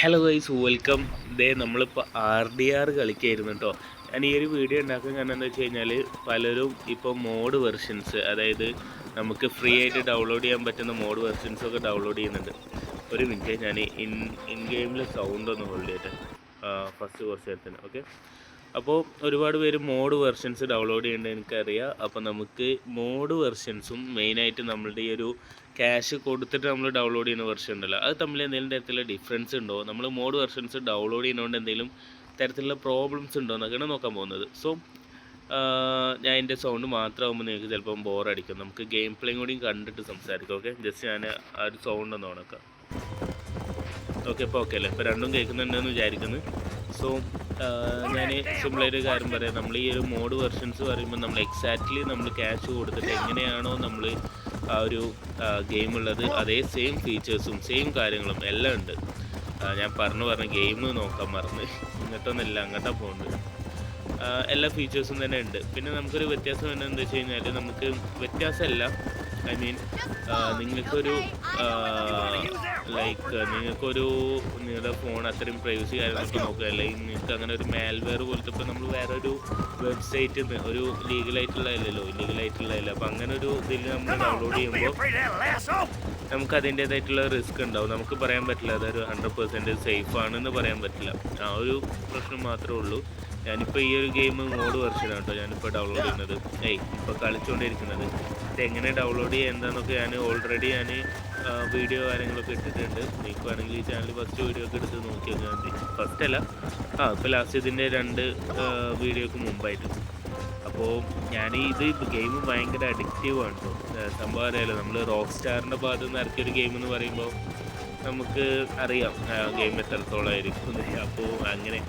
Hello guys welcome ദേ നമ്മളിപ്പോൾ R D R കളിക്കായിരുന്നു കേട്ടോ ഞാൻ ഈ ഒരു വീഡിയോ ഉണ്ടാക്കാൻ കാരണം എന്താ വെച്ച് കഴിഞ്ഞാൽ പലരും ഇപ്പോൾ മോഡ് വെർഷൻസ് അതായത് നമുക്ക് ഫ്രീ ആയിട്ട് ഡൗൺലോഡ് ചെയ്യാൻ പറ്റുന്ന മോഡ് വെർഷൻസ് ഒക്കെ ഡൗൺലോഡ് ചെയ്യുന്നുണ്ട്. ഒരു മിനിറ്റ് ഞാൻ ഇൻ ഇൻ ഗെയിമിൽ സൗണ്ട് ഒന്ന് ഹോൾഡ് ചെയ്യട്ടെ. ഫസ്റ്റ് കുറച്ച് നേരത്തിന് ഓക്കെ അപ്പോൾ ഒരുപാട് പേര് മോഡ് വെർഷൻസ് ഡൗൺലോഡ് ചെയ്യേണ്ടത് എനിക്കറിയാം. അപ്പോൾ നമുക്ക് മോഡ് വെർഷൻസും മെയിനായിട്ട് നമ്മളുടെ ഈ ഒരു ക്യാഷ് കൊടുത്തിട്ട് നമ്മൾ ഡൗൺലോഡ് ചെയ്യുന്ന വെർഷൻ ഉണ്ടല്ലോ. അത് തമ്മിൽ എന്തെങ്കിലും തരത്തിലുള്ള ഡിഫറൻസ് ഉണ്ടോ? നമ്മൾ മോഡ് വെർഷൻസ് ഡൗൺലോഡ് ചെയ്യുന്നതുകൊണ്ട് എന്തെങ്കിലും തരത്തിലുള്ള പ്രോബ്ലംസ് ഉണ്ടോ എന്നൊക്കെയാണ് നോക്കാൻ പോകുന്നത്. സോ ഞാൻ എന്റെ സൗണ്ട് മാത്രമാകുമ്പോൾ നിങ്ങൾക്ക് ചിലപ്പം ബോറടിക്കും നമുക്ക് ഗെയിം പ്ലേയും കൂടി കണ്ടിട്ട് സംസാരിക്കാം ഓക്കെ ജസ്റ്റ് ഞാൻ ആ ഒരു സൗണ്ട് ഒന്ന് ഉണക്കാം ഓക്കെ ഇപ്പോൾ ഓക്കെ അല്ലേ? ഇപ്പോൾ രണ്ടും കേൾക്കുന്നുണ്ടെന്ന് വിചാരിക്കുന്നു. സോ ഞാൻ സിമ്പിളായിട്ട് കാര്യം പറയാം. നമ്മൾ ഈ ഒരു മോഡ് വെർഷൻസ് പറയുമ്പോൾ നമ്മൾ എക്സാക്ട്ലി നമ്മൾ ക്യാഷ് കൊടുത്തിട്ട് എങ്ങനെയാണോ നമ്മൾ ആ ഒരു ഗെയിം ഉള്ളത് അതേ സെയിം ഫീച്ചേഴ്സും സെയിം കാര്യങ്ങളും എല്ലാം ഉണ്ട്. ഞാൻ പറഞ്ഞു പറഞ്ഞ ഗെയിം നോക്കാൻ മറന്ന്. ഇങ്ങോട്ടൊന്നുമില്ല അങ്ങോട്ടാ പോകുന്നത് എല്ലാ ഫീച്ചേഴ്സും തന്നെ ഉണ്ട്. പിന്നെ നമുക്കൊരു വ്യത്യാസം എന്താണെന്ന് വെച്ച് കഴിഞ്ഞാൽ നമുക്ക് വ്യത്യാസമല്ല. ഐ മീൻ നിങ്ങൾക്കൊരു ലൈക്ക് നിങ്ങൾക്കൊരു നിങ്ങളുടെ ഫോൺ അത്രയും പ്രൈവസി കാര്യങ്ങളൊക്കെ നോക്കുക. അല്ലെങ്കിൽ നിങ്ങൾക്ക് അങ്ങനെ ഒരു മാൽവെയർ പോലത്തെ ഇപ്പോൾ നമ്മൾ വേറെ ഒരു വെബ്സൈറ്റിൽ നിന്ന് ഒരു ലീഗലായിട്ടുള്ളതല്ലോ അല്ലല്ലോ ഇല്ലീഗലായിട്ടുള്ള അല്ല. അപ്പോൾ അങ്ങനെ ഒരു ഇതിൽ നമ്മൾ ഡൗൺലോഡ് ചെയ്യുമ്പോൾ നമുക്ക് അതിന്റേതായിട്ടുള്ള റിസ്ക് ഉണ്ടാവും. നമുക്ക് പറയാൻ പറ്റില്ല അതൊരു ഹൺഡ്രഡ് പെർസെന്റേജ് സേഫ് ആണെന്ന് പറയാൻ പറ്റില്ല. ആ ഒരു പ്രശ്നം മാത്രമേ ഉള്ളൂ. ഞാനിപ്പോൾ ഈ ഒരു ഗെയിം മോഡ് വെർഷനാണ് കേട്ടോ ഞാനിപ്പോൾ ഡൗൺലോഡ് ചെയ്യുന്നത്. ഏയ് ഇപ്പോൾ കളിച്ചുകൊണ്ടിരിക്കുന്നത് എങ്ങനെ ഡൗൺലോഡ് ചെയ്യേണ്ടതെന്നൊക്കെ ഞാൻ ഓൾറെഡി ഞാൻ വീഡിയോ കാര്യങ്ങളൊക്കെ ഇട്ടിട്ടുണ്ട്. നിങ്ങൾക്ക് വേണമെങ്കിൽ ഈ ചാനൽ ഫസ്റ്റ് വീഡിയോ ഒക്കെ എടുത്ത് നോക്കി നോക്കിയാൽ മതി. ഫസ്റ്റ് അല്ല. ആ ഇപ്പോൾ ലാസ്റ്റ് ഇതിന്റെ രണ്ട് വീഡിയോക്ക് മുമ്പായിട്ട്. അപ്പോൾ ഞാൻ ഇത് ഗെയിം ഭയങ്കര അഡിക്റ്റീവ് ആണ് കേട്ടോ സംഭവം അറിയാലോ നമ്മൾ റോക്ക് സ്റ്റാറിന്റെ ഭാഗത്ത് നിന്ന് ഇറക്കിയൊരു ഗെയിം എന്ന് പറയുമ്പോൾ നമുക്ക് അറിയാം ഗെയിം എത്രത്തോളമായിരിക്കും അപ്പോൾ അങ്ങനെ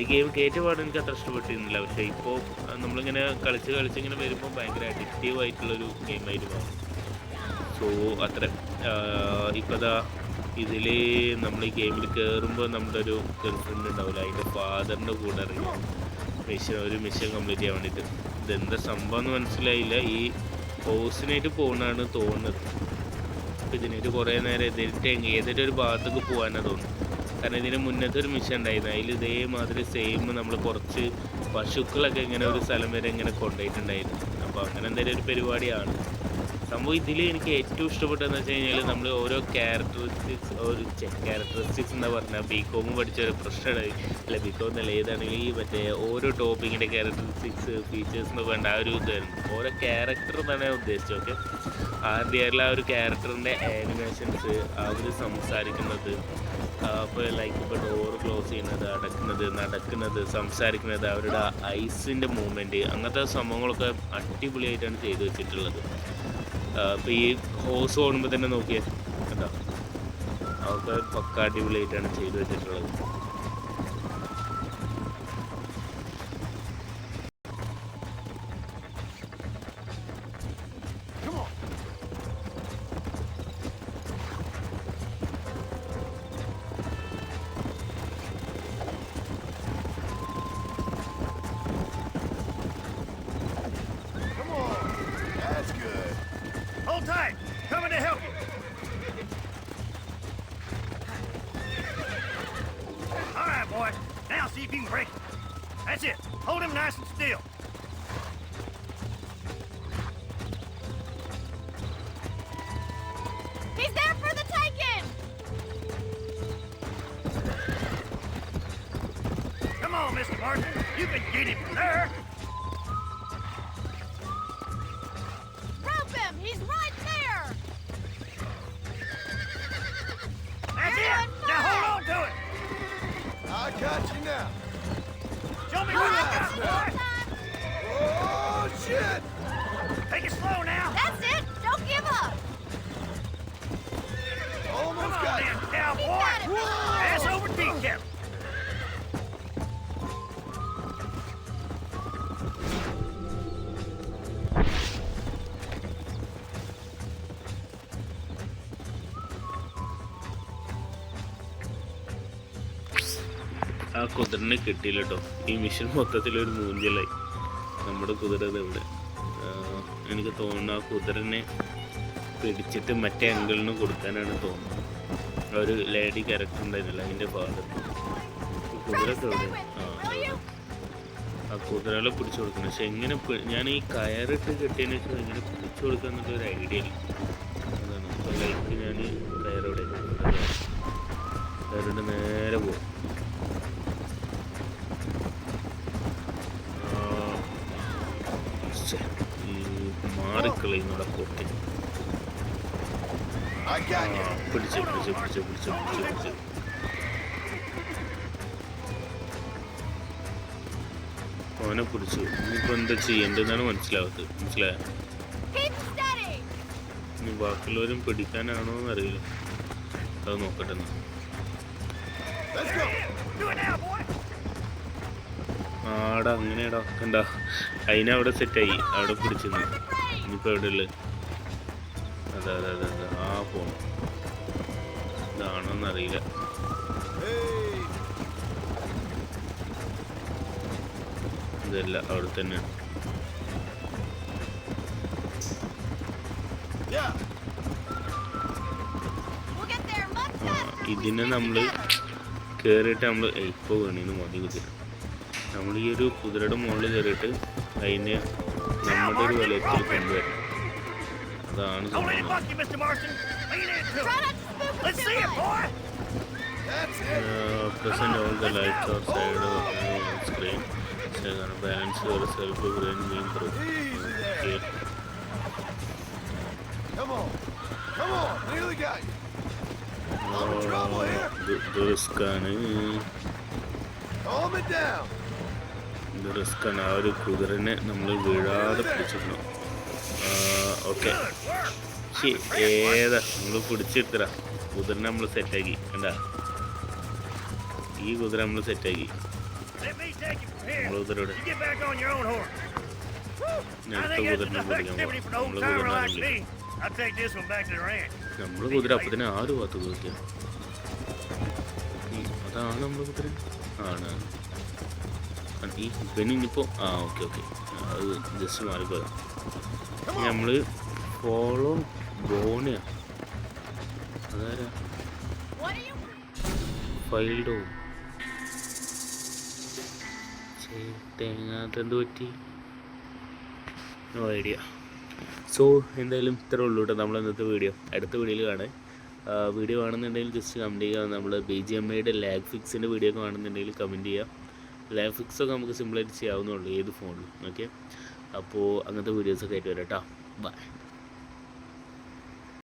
ഈ ഗെയിം കയറ്റപാട് എനിക്ക് അത്ര ഇഷ്ടപ്പെട്ടിരുന്നില്ല. പക്ഷേ ഇപ്പോൾ നമ്മളിങ്ങനെ കളിച്ച് കളിച്ചിങ്ങനെ വരുമ്പോൾ ഭയങ്കര അഡിക്റ്റീവ് ആയിട്ടുള്ളൊരു ഗെയിമായിട്ട് മാറും സോ അത്ര. ഇപ്പോൾ ദാ ഇതിൽ നമ്മൾ ഈ ഗെയിമിൽ കയറുമ്പോൾ നമ്മുടെ ഒരു ഗേൾ ഫ്രണ്ട് ഉണ്ടാവില്ല അതിന്റെ ഫാദറിന്റെ കൂടെ ഇറങ്ങി മിഷൻ ഒരു മിഷൻ കംപ്ലീറ്റ് ചെയ്യാൻ വേണ്ടിയിട്ട് ഇതെന്താ സംഭവം എന്ന് മനസ്സിലായില്ല. ഈ ഹൗസിനായിട്ട് പോകുന്നതാണ് തോന്നുന്നത്. ഇതിനായിട്ട് കുറേ നേരം എതിരിട്ട് ഏതൊരു ഭാഗത്തേക്ക് പോകാനാണ് തോന്നുന്നു കാരണം ഇതിന് മുന്നത്തെ ഒരു മിഷൻ ഉണ്ടായിരുന്നു. അതിൽ ഇതേമാതിരി സെയിം നമ്മൾ കുറച്ച് പശുക്കളൊക്കെ ഇങ്ങനെ ഒരു സ്ഥലം വരെ ഇങ്ങനെ കൊണ്ടുപോയിട്ടുണ്ടായിരുന്നു. അപ്പോൾ അങ്ങനെ എന്തെങ്കിലും ഒരു പരിപാടിയാണ്. സംഭവം ഇതിൽ എനിക്ക് ഏറ്റവും ഇഷ്ടപ്പെട്ടതെന്ന് വെച്ച് കഴിഞ്ഞാൽ നമ്മൾ ഓരോ ക്യാരക്ടറിസ്റ്റിക്സ് ഒരു ക്യാരക്ടറിസ്റ്റിക്സ് എന്താ പറഞ്ഞാൽ ബി കോമും പഠിച്ച ഒരു പ്രശ്നമാണ്. അല്ല ബി കോം എന്നല്ല ഏതാണെങ്കിലും ഈ മറ്റേ ഓരോ ടോപ്പിക്കിന്റെ ക്യാരക്ടറിസ്റ്റിക്സ് ഫീച്ചേഴ്സ് എന്നൊക്കെ വേണ്ട ആ ഒരു ഇതായിരുന്നു. ഓരോ ക്യാരക്ടർ തന്നെ ഞാൻ ഉദ്ദേശിച്ചത് ഓക്കെ ആർ ഡി ആറിലെ ആ ഒരു ക്യാരക്ടറിന്റെ ആനിമേഷൻസ് അവർ സംസാരിക്കുന്നത് അപ്പോൾ ലൈക്ക് ഇപ്പോൾ ഡോർ ക്ലോസ് ചെയ്യുന്നത് അടക്കുന്നത് നടക്കുന്നത് സംസാരിക്കുന്നത് അവരുടെ ഐസിന്റെ മൂവ്മെന്റ് അങ്ങനത്തെ സംഭവങ്ങളൊക്കെ അടിപൊളിയായിട്ടാണ് ചെയ്തു വെച്ചിട്ടുള്ളത്. അപ്പോൾ ഈ ഹോസ് ഓടുമ്പോൾ തന്നെ നോക്കിയാൽ കേട്ടോ അവർക്ക് പക്ക അടിപൊളിയായിട്ടാണ് ചെയ്തു വെച്ചിട്ടുള്ളത്. See if you can break it. That's it. Hold him nice and still. He's there for the taking! Come on, Mr. Martin. You can get him from there. It, Mr. Ass over. ആ കുതിരനെ കിട്ടിയില്ല കേട്ടോ ഈ mission മൊത്തത്തിൽ ഒരു മൂഞ്ചലായി നമ്മുടെ കുതിര ഇവിടെ എനിക്ക് തോന്നുന്നു ആ കുതിരനെ പിടിച്ചിട്ട് മറ്റേ അങ്കിളിന് കൊടുക്കാനാണ് തോന്നുന്നത്. ഒരു ലേഡി ക്യാരക്ടർ ഉണ്ടായിരുന്നില്ല ഫാദർ Try കുതിര ആ. കുതിരകളെ പിടിച്ചു കൊടുക്കണം. പക്ഷെ എങ്ങനെ ഞാൻ ഈ കയറിട്ട് കെട്ടിയതിന് ശേഷം എങ്ങനെ പിടിച്ചു കൊടുക്കുക എന്നുള്ള ഒരു ഐഡിയ ഇല്ല. അതാണ്. അപ്പോൾ ലൈക്ക് ഞാൻ കയറോടെ കയറിട്ട് നേരെ പോകും മാറിക്കളയുന്നുള്ള you. പിടിച്ച് പിടിച്ച് പിടിച്ച് പിടിച്ച് പിടിച്ച് പിടിച്ച് അവനെ പിടിച്ചു ഇനിയിപ്പോൾ എന്താ ചെയ്യേണ്ടതെന്നാണ് മനസ്സിലാവത്ത് മനസ്സിലായോ. ഇനി ബാക്കിയുള്ളവരും പിടിക്കാനാണോ അത് നോക്കട്ടെ എന്നാ. Go. Do it ആടാ അങ്ങനെയാടാ കണ്ട അതിനെ അവിടെ സെറ്റായി അവിടെ പിടിച്ചിരുന്നു ഇനിയിപ്പോ range. ഇനിയിപ്പോൾ എവിടെ ഉള്ളത് അതെ അതെ അതെ അതെ. ആ പോണം ഇതാണെന്നറിയില്ല ഇതല്ല അവിടെ തന്നെയാണ്. ഇതിനെ നമ്മൾ കയറിയിട്ട് നമ്മൾ ഇപ്പോൾ വീണീന്ന് മതി കുതിര നമ്മൾ ഈ ഒരു കുതിരയുടെ മുകളിൽ കയറിയിട്ട് അതിനെ നമ്മുടെ ഒരു വലയത്തിൽ കൊണ്ടുവരണം. അതാണ്. Present all the lights or side screen balance yourself brain mean through Easy there. Come on. Come on. Nearly got you. I'm in trouble here. ഇത് റിസ്ക് ആണ് Calm it down. ഇത് റിസ്ക് ആണ് ആ ഒരു കുതിരനെ നമ്മൾ വീഴാതെ പിടിച്ചിടണം ഓക്കെ. ശരി ഏതാ? നമ്മൾ പിടിച്ചെടുത്തറ കുതിരനെ നമ്മൾ സെറ്റാക്കി കണ്ട? ഈ കുതിര നമ്മൾ സെറ്റാക്കി. നമ്മൾ കുതിര അപ്പത്തിന് ആറ് ഭാഗത്ത് കുതിര അതാണ് നമ്മൾ കുതിര ആണ് ഈ പെണ്ണിപ്പോ ആ ഓക്കെ ഓക്കെ. അത് ജസ്റ്റ് മാറിപ്പോയതാണ്. നമ്മൾ ഫോളോ ബോണിയാ അതാരാ? ഫൈൽഡോ. പറ്റി? No idea. സോ എന്തായാലും ഇത്രേ ഉള്ളൂ കേട്ടോ നമ്മൾ ഇന്നത്തെ വീഡിയോ. അടുത്ത വീഡിയോയിൽ കാണാൻ വീഡിയോ കാണുന്നുണ്ടെങ്കിൽ ജസ്റ്റ് കമന്റ് ചെയ്യുക. നമ്മൾ ബി ജി എം ഐയുടെ ലാഗ് ഫിക്സിന്റെ വീഡിയോ ഒക്കെ കാണുന്നുണ്ടെങ്കിൽ കമന്റ് ചെയ്യുക. ലാഗ് ഫിക്സൊക്കെ നമുക്ക് സിമ്പിളായിട്ട് ചെയ്യാവുന്നുള്ളൂ ഏത് ഫോണിലും ഓക്കെ അപ്പോൾ അങ്ങനത്തെ വീഡിയോസൊക്കെ ആയിട്ട് വരാം കേട്ടോ ബൈ